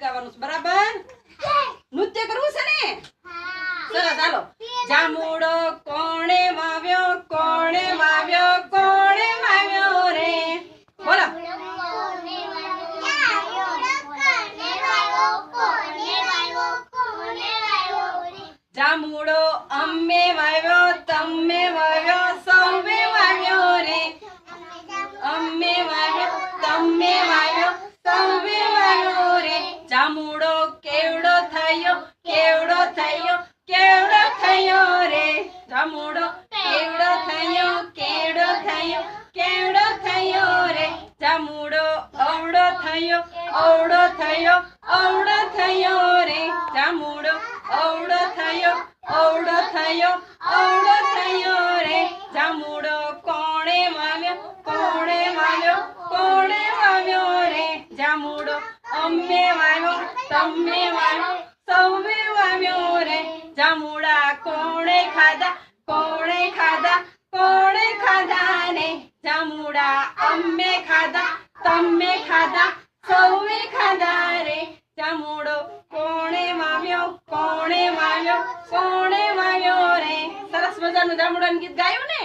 ગાવાનું છે. બરાબર? નૃત્ય કરવું છે ને? સરસ હાલો. જામુડો કોણે વાવ્યો કોણે વાવ્યો કોણે વાવ્યો રે? બોલો. જામુડો અમે વાવ્યો તમે વાવ્યો સૌમે વાવ્યો રે. અમે વાવ્યો તમે વાવ્યો થયો? કેવડો થયો? કેવડો થયો રે? જામુડો, કેવડો થયો? કેવડો થયો? કેવડો થયો રે? જામુડો અવડો થયો? અવડો થયો? અવડો થયો રે? જામુડો અવડો થયો? અવડો થયો? અવડો થયો રે? જામુડો કોણે વાવ્યો? કોણે વાવ્યો? કોણે વાવ્યો રે? જામુડો અમે વાવ્યો તમે વાવ્યો? સૌએ વાવ્યો રે જામુડા કોણે ખાધા કોણે ખાધા કોણે ખાધા ને? જામુડા અમે ખાધા તમે ખાધા, સૌએ ખાધા રે. જામુડો કોણે વાવ્યો કોણે વાવ્યો કોણે વાવ્યો રે? સરસ મજાનું જામુડાનું ગીત ગાયું ને?